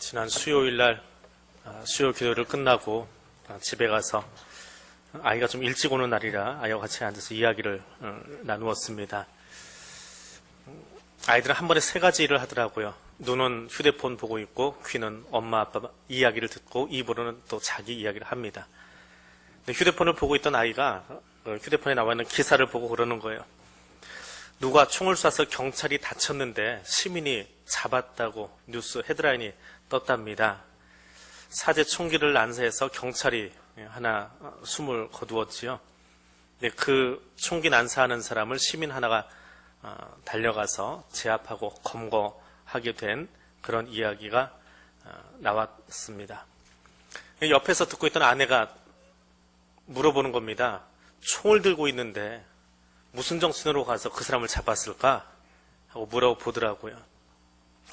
지난 수요일 날 아, 수요 기도를 끝나고 아, 집에 가서 아이가 좀 일찍 오는 날이라 아이와 같이 앉아서 이야기를 어, 나누었습니다. 아이들은 한 번에 세 가지 일을 하더라고요. 눈은 휴대폰 보고 있고 귀는 엄마 아빠 이야기를 듣고 입으로는 또 자기 이야기를 합니다. 휴대폰을 보고 있던 아이가 어, 휴대폰에 나와 있는 기사를 보고 그러는 거예요. 누가 총을 쏴서 경찰이 다쳤는데 시민이 잡았다고 뉴스 헤드라인이 떴답니다. 사제 총기를 난사해서 경찰이 하나 어, 숨을 거두었지요. 그 총기 난사하는 사람을 시민 하나가 어, 달려가서 제압하고 검거하게 된 그런 이야기가 어, 나왔습니다. 옆에서 듣고 있던 아내가 물어보는 겁니다. 총을 들고 있는데 무슨 정신으로 가서 그 사람을 잡았을까? 하고 물어보더라고요.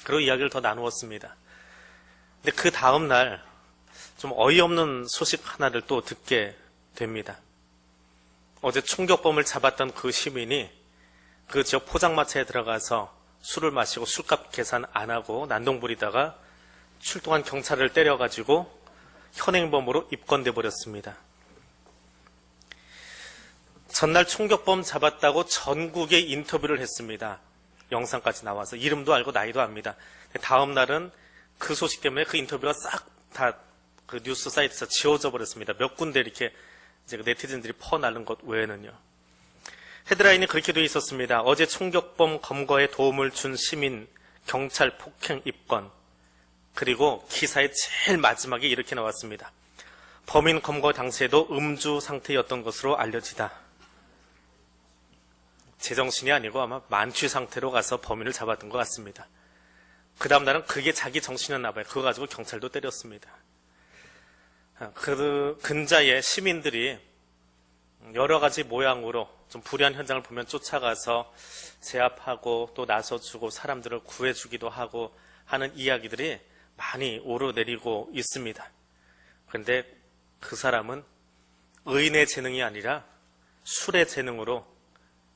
그리고 이야기를 더 나누었습니다. 근데 그 다음날 좀 어이없는 소식 하나를 또 듣게 됩니다. 어제 총격범을 잡았던 그 시민이 그 지역 포장마차에 들어가서 술을 마시고 술값 계산 안 하고 난동 부리다가 출동한 경찰을 때려가지고 현행범으로 입건돼 버렸습니다. 전날 총격범 잡았다고 전국에 인터뷰를 했습니다. 영상까지 나와서 이름도 알고 나이도 압니다. 다음 날은 그 소식 때문에 그 인터뷰가 싹 다 그 뉴스 사이트에서 지워져 버렸습니다. 몇 군데 이렇게 이제 그 네티즌들이 퍼날른 것 외에는요. 헤드라인이 그렇게 되어 있었습니다. 어제 총격범 검거에 도움을 준 시민 경찰 폭행 입건 그리고 기사의 제일 마지막에 이렇게 나왔습니다. 범인 검거 당시에도 음주 상태였던 것으로 알려지다. 제정신이 아니고 아마 만취 상태로 가서 범인을 잡았던 것 같습니다. 그 다음 날은 그게 자기 정신이었나 봐요. 그거 가지고 경찰도 때렸습니다. 그 근자에 시민들이 여러 가지 모양으로 좀 불의한 현장을 보면 쫓아가서 제압하고 또 나서주고 사람들을 구해주기도 하고 하는 이야기들이 많이 오르내리고 있습니다. 그런데 그 사람은 의인의 재능이 아니라 술의 재능으로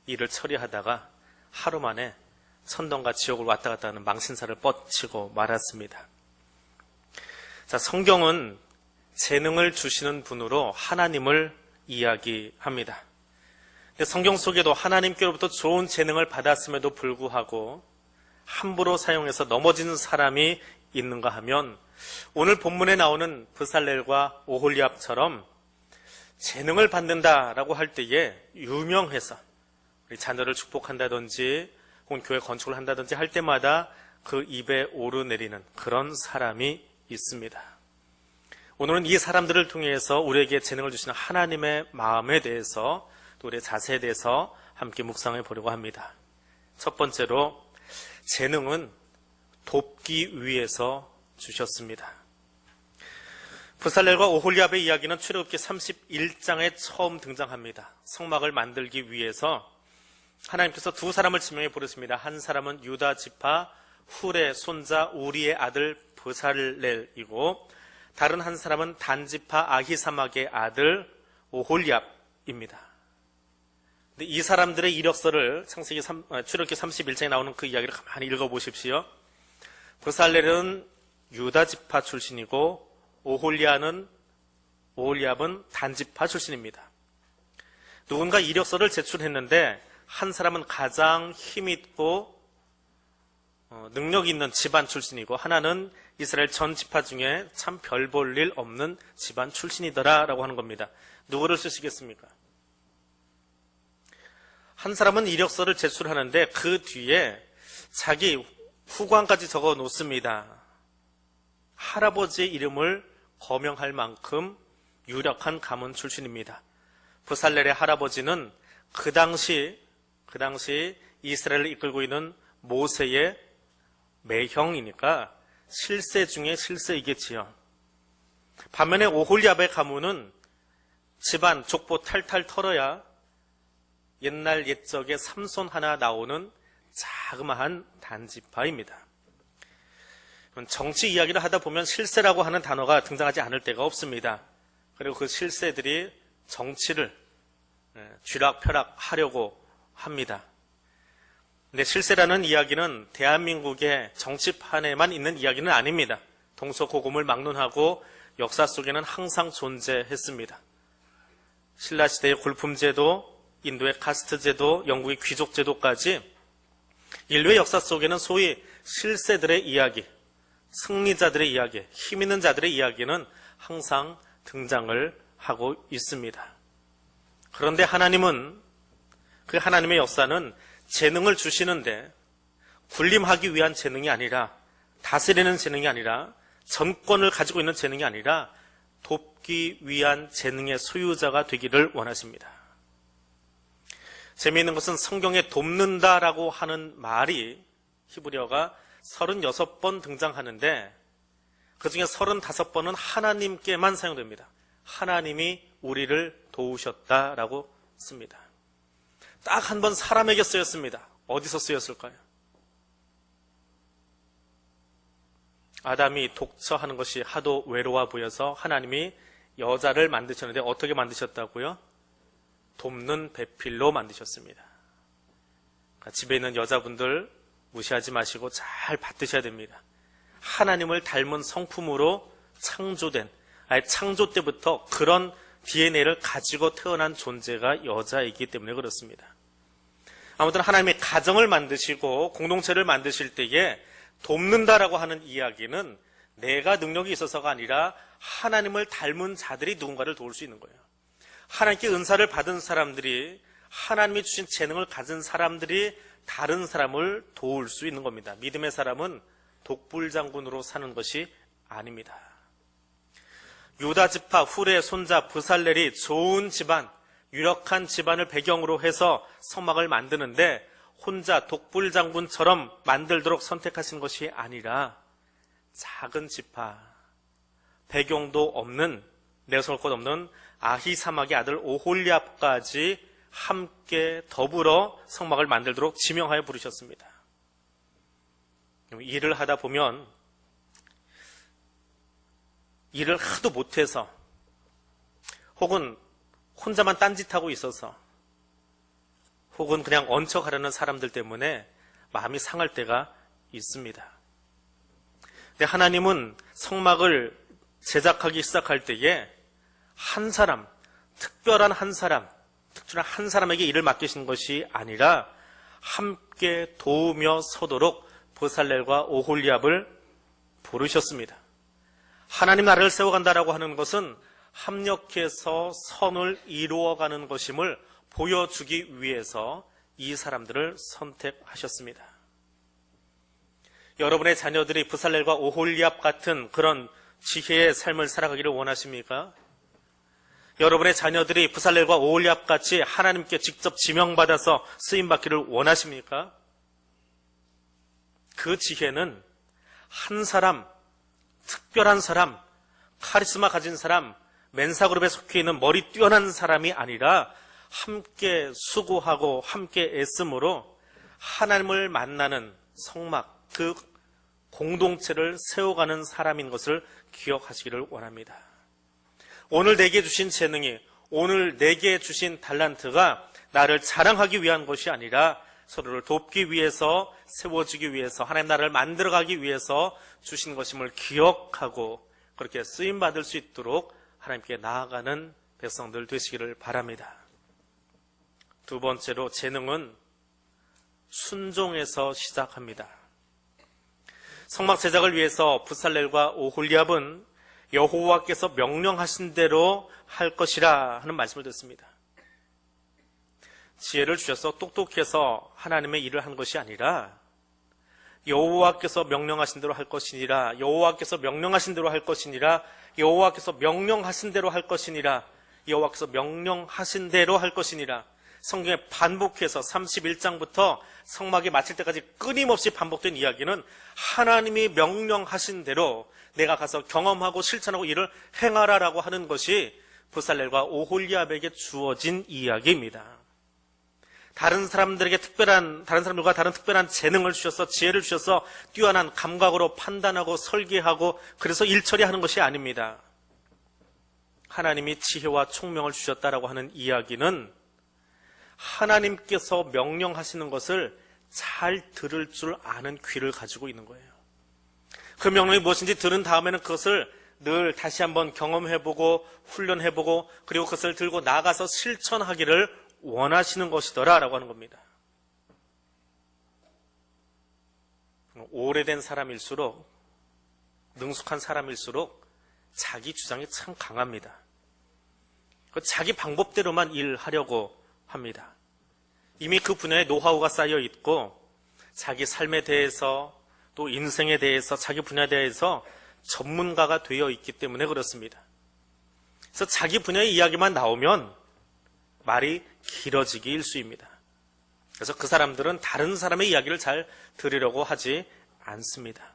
일을 처리하다가 하루 만에 천당과 지옥을 왔다 갔다 하는 망신사를 뻗치고 말았습니다. 자, 성경은 재능을 주시는 분으로 하나님을 이야기합니다. 성경 속에도 하나님께로부터 좋은 재능을 받았음에도 불구하고 함부로 사용해서 넘어지는 사람이 있는가 하면 오늘 본문에 나오는 브살렐과 오홀리압처럼 재능을 받는다라고 할 때에 유명해서 우리 자녀를 축복한다든지 혹은 교회 건축을 한다든지 할 때마다 그 입에 오르내리는 그런 사람이 있습니다. 오늘은 이 사람들을 통해서 우리에게 재능을 주시는 하나님의 마음에 대해서 또 우리의 자세에 대해서 함께 묵상해 보려고 합니다. 첫 번째로 재능은 돕기 위해서 주셨습니다. 부살렐과 오홀리압의 이야기는 출애굽기 31장에 처음 등장합니다. 성막을 만들기 위해서 하나님께서 두 사람을 지명해 부르십니다. 한 사람은 유다 지파 훌의 손자 우리의 아들 부살렐이고 다른 한 사람은 단지파 아히사막의 아들 오홀리압입니다. 근데 이 사람들의 이력서를 창세기 3, 출애굽기 31장에 나오는 그 이야기를 가만히 읽어 보십시오. 부살렐은 유다 지파 출신이고 오홀리아는 오홀리압은 단지파 출신입니다. 누군가 이력서를 제출했는데 한 사람은 가장 힘있고 어, 능력 있는 집안 출신이고 하나는 이스라엘 전 지파 중에 참 별 볼 일 없는 집안 출신이더라라고 하는 겁니다. 누구를 쓰시겠습니까? 한 사람은 이력서를 제출하는데 그 뒤에 자기 후광까지 적어 놓습니다. 할아버지의 이름을 거명할 만큼 유력한 가문 출신입니다. 부살렐의 할아버지는 그 당시 그 당시 이스라엘을 이끌고 있는 모세의 매형이니까 실세 중에 실세이겠지요. 반면에 오홀리압의 가문은 집안 족보 탈탈 털어야 옛날 옛적에 삼손 하나 나오는 자그마한 단지파입니다. 정치 이야기를 하다 보면 실세라고 하는 단어가 등장하지 않을 때가 없습니다. 그리고 그 실세들이 정치를 예, 쥐락펴락 하려고 합니다. 근데 실세라는 이야기는 대한민국의 정치판에만 있는 이야기는 아닙니다. 동서고금을 막론하고 역사 속에는 항상 존재했습니다. 신라 시대의 골품제도, 인도의 카스트제도, 영국의 귀족제도까지 인류의 역사 속에는 소위 실세들의 이야기, 승리자들의 이야기, 힘 있는 자들의 이야기는 항상 등장을 하고 있습니다. 그런데 하나님은 그 하나님의 역사는 재능을 주시는데 군림하기 위한 재능이 아니라 다스리는 재능이 아니라 전권을 가지고 있는 재능이 아니라 돕기 위한 재능의 소유자가 되기를 원하십니다. 재미있는 것은 성경에 돕는다라고 하는 말이 히브리어가 36번 등장하는데 그 중에 35번은 하나님께만 사용됩니다. 하나님이 우리를 도우셨다라고 씁니다. 딱 한 번 사람에게 쓰였습니다. 어디서 쓰였을까요? 아담이 독처하는 것이 하도 외로워 보여서 하나님이 여자를 만드셨는데 어떻게 만드셨다고요? 돕는 배필로 만드셨습니다. 집에 있는 여자분들 무시하지 마시고 잘 받드셔야 됩니다. 하나님을 닮은 성품으로 창조된, 아예 창조 때부터 그런 DNA를 가지고 태어난 존재가 여자이기 때문에 그렇습니다. 아무튼 하나님이 가정을 만드시고 공동체를 만드실 때에 돕는다라고 하는 이야기는 내가 능력이 있어서가 아니라 하나님을 닮은 자들이 누군가를 도울 수 있는 거예요. 하나님께 은사를 받은 사람들이 하나님이 주신 재능을 가진 사람들이 다른 사람을 도울 수 있는 겁니다. 믿음의 사람은 독불장군으로 사는 것이 아닙니다. 유다 지파 후레 손자 부살렐이 좋은 집안, 유력한 집안을 배경으로 해서 성막을 만드는데 혼자 독불 장군처럼 만들도록 선택하신 것이 아니라 작은 지파, 배경도 없는 내세울 것 없는 아히사막의 아들 오홀리압까지 함께 더불어 성막을 만들도록 지명하여 부르셨습니다. 일을 하다 보면 일을 하도 못해서 혹은 혼자만 딴짓하고 있어서 혹은 그냥 얹혀가려는 사람들 때문에 마음이 상할 때가 있습니다. 근데 하나님은 성막을 제작하기 시작할 때에 한 사람, 특별한 한 사람, 특별한 한 사람에게 일을 맡기신 것이 아니라 함께 도우며 서도록 보살렐과 오홀리압을 부르셨습니다. 하나님 나라를 세워간다라고 하는 것은 합력해서 선을 이루어가는 것임을 보여주기 위해서 이 사람들을 선택하셨습니다. 여러분의 자녀들이 부살렐과 오홀리압 같은 그런 지혜의 삶을 살아가기를 원하십니까? 여러분의 자녀들이 부살렐과 오홀리압 같이 하나님께 직접 지명받아서 쓰임 받기를 원하십니까? 그 지혜는 한 사람, 특별한 사람, 카리스마 가진 사람, 멘사그룹에 속해 있는 머리 뛰어난 사람이 아니라 함께 수고하고 함께 애씀으로 하나님을 만나는 성막, 그 공동체를 세워가는 사람인 것을 기억하시기를 원합니다. 오늘 내게 주신 재능이, 오늘 내게 주신 달란트가 나를 자랑하기 위한 것이 아니라 서로를 돕기 위해서, 세워지기 위해서, 하나님 나라를 만들어가기 위해서 주신 것임을 기억하고 그렇게 쓰임 받을 수 있도록 하나님께 나아가는 백성들 되시기를 바랍니다. 두 번째로 재능은 순종에서 시작합니다. 성막 제작을 위해서 부살렐과 오홀리압은 여호와께서 명령하신 대로 할 것이라 하는 말씀을 듣습니다. 지혜를 주셔서 똑똑해서 하나님의 일을 한 것이 아니라 여호와께서 명령하신 대로 할 것이니라 여호와께서 명령하신 대로 할 것이니라 여호와께서 명령하신 대로 할 것이니라 여호와께서 명령하신 대로 할 것이니라 성경에 반복해서 31장부터 성막이 마칠 때까지 끊임없이 반복된 이야기는 하나님이 명령하신 대로 내가 가서 경험하고 실천하고 일을 행하라라고 하는 것이 부살렐과 오홀리압에게 주어진 이야기입니다. 다른 사람들에게 특별한 다른 사람들과 다른 특별한 재능을 주셔서 지혜를 주셔서 뛰어난 감각으로 판단하고 설계하고 그래서 일 처리하는 것이 아닙니다. 하나님이 지혜와 총명을 주셨다라고 하는 이야기는 하나님께서 명령하시는 것을 잘 들을 줄 아는 귀를 가지고 있는 거예요. 그 명령이 무엇인지 들은 다음에는 그것을 늘 다시 한번 경험해보고 훈련해보고 그리고 그것을 들고 나가서 실천하기를 원하시는 것이더라 라고 하는 겁니다. 오래된 사람일수록 능숙한 사람일수록 자기 주장이 참 강합니다. 그 자기 방법대로만 일하려고 합니다. 이미 그 분야에 노하우가 쌓여 있고 자기 삶에 대해서 또 인생에 대해서 자기 분야에 대해서 전문가가 되어 있기 때문에 그렇습니다. 그래서 자기 분야의 이야기만 나오면 말이 길어지기 일수입니다. 그래서 그 사람들은 다른 사람의 이야기를 잘 들으려고 하지 않습니다.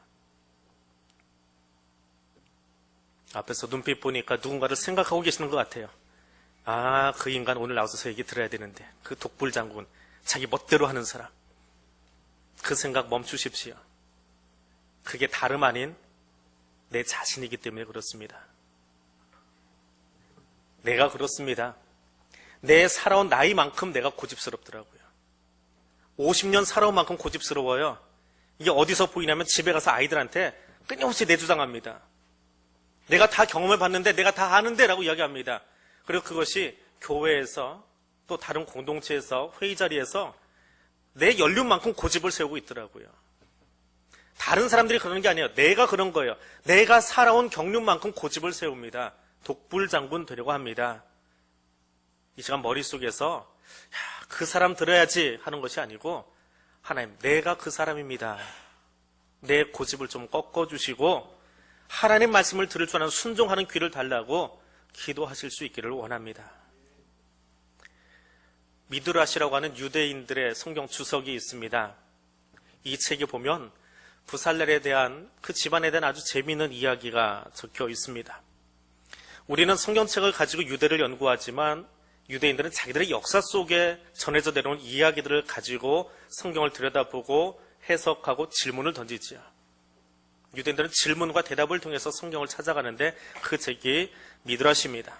앞에서 눈빛 보니까 누군가를 생각하고 계시는 것 같아요. 아, 그 인간 오늘 나와서 저 얘기 들어야 되는데. 그 독불 장군. 자기 멋대로 하는 사람. 그 생각 멈추십시오. 그게 다름 아닌 내 자신이기 때문에 그렇습니다. 내가 그렇습니다. 내 살아온 나이만큼 내가 고집스럽더라고요. 50년 살아온 만큼 고집스러워요. 이게 어디서 보이냐면 집에 가서 아이들한테 끊임없이 내주장합니다. 내가 다 경험해 봤는데 내가 다 아는데 라고 이야기합니다. 그리고 그것이 교회에서 또 다른 공동체에서 회의 자리에서 내 연륜만큼 고집을 세우고 있더라고요. 다른 사람들이 그러는 게 아니에요. 내가 그런 거예요. 내가 살아온 경륜만큼 고집을 세웁니다. 독불 장군 되려고 합니다. 이 시간 머릿속에서 야, 그 사람 들어야지 하는 것이 아니고 하나님 내가 그 사람입니다. 내 고집을 좀 꺾어주시고 하나님 말씀을 들을 줄 아는 순종하는 귀를 달라고 기도하실 수 있기를 원합니다. 미드라시라고 하는 유대인들의 성경 주석이 있습니다. 이 책에 보면 부살렐에 대한 그 집안에 대한 아주 재미있는 이야기가 적혀 있습니다. 우리는 성경책을 가지고 유대를 연구하지만 유대인들은 자기들의 역사 속에 전해져 내려온 이야기들을 가지고 성경을 들여다보고 해석하고 질문을 던지지요. 유대인들은 질문과 대답을 통해서 성경을 찾아가는데 그 책이 미드라시입니다.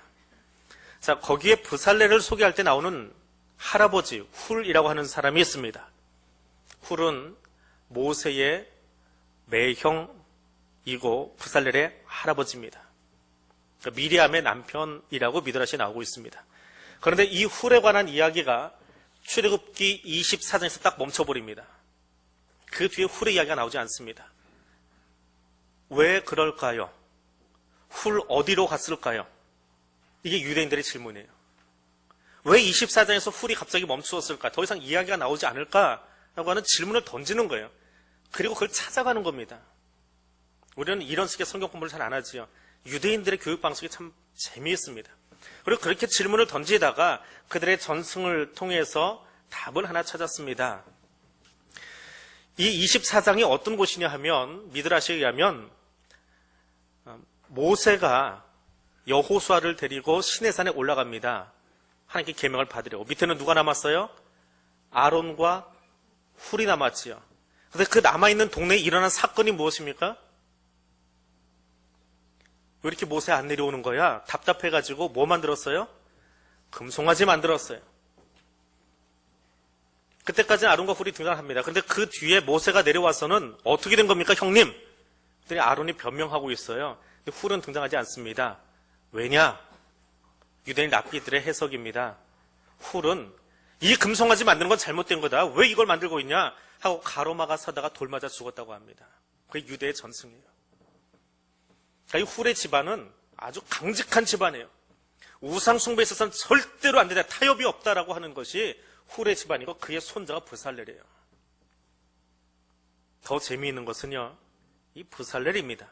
자, 거기에 부살레를 소개할 때 나오는 할아버지 훌이라고 하는 사람이 있습니다. 훌은 모세의 매형이고 부살렐의 할아버지입니다. 그러니까 미리암의 남편이라고 미드라시에 나오고 있습니다. 그런데 이 훌에 관한 이야기가 출애굽기 24장에서 딱 멈춰버립니다. 그 뒤에 훌의 이야기가 나오지 않습니다. 왜 그럴까요? 훌 어디로 갔을까요? 이게 유대인들의 질문이에요. 왜 24장에서 훌이 갑자기 멈추었을까? 더 이상 이야기가 나오지 않을까 라고 하는 질문을 던지는 거예요. 그리고 그걸 찾아가는 겁니다. 우리는 이런 식의 성경 공부를 잘 안 하지요. 유대인들의 교육 방식이 참 재미있습니다. 그리고 그렇게 질문을 던지다가 그들의 전승을 통해서 답을 하나 찾았습니다. 이 24장이 어떤 곳이냐 하면 미드라시에 의하면 어, 모세가 여호수아를 데리고 시내산에 올라갑니다. 하나님께 계명을 받으려고. 밑에는 누가 남았어요? 아론과 훌이 남았지요. 근데 그 남아있는 동네에 일어난 사건이 무엇입니까? 왜 이렇게 모세 안 내려오는 거야? 답답해가지고 뭐 만들었어요? 금송아지 만들었어요. 그때까지는 아론과 훌이 등장합니다. 근데 그 뒤에 모세가 내려와서는 어떻게 된 겁니까, 형님? 그랬더니 아론이 변명하고 있어요. 근데 훌은 등장하지 않습니다. 왜냐? 유대인 랍비들의 해석입니다. 훌은 이 금송아지 만드는 건 잘못된 거다. 왜 이걸 만들고 있냐? 하고 가로막아 서다가 돌 맞아 죽었다고 합니다. 그게 유대의 전승이에요. 그러니까 이 훌의 집안은 아주 강직한 집안이에요. 우상 숭배에 있어서는 절대로 안 된다. 타협이 없다라고 하는 것이 훌의 집안이고 그의 손자가 부살렐이에요. 더 재미있는 것은요. 이 부살렐입니다.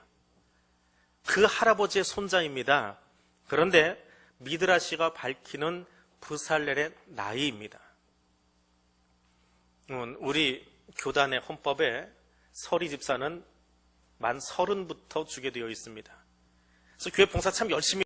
그 할아버지의 손자입니다. 그런데 미드라시가 밝히는 부살렐의 나이입니다. 음, 우리 교단의 헌법에 서리 집사는 만 서른부터 주게 되어 있습니다. 그래서 교회 봉사 참 열심히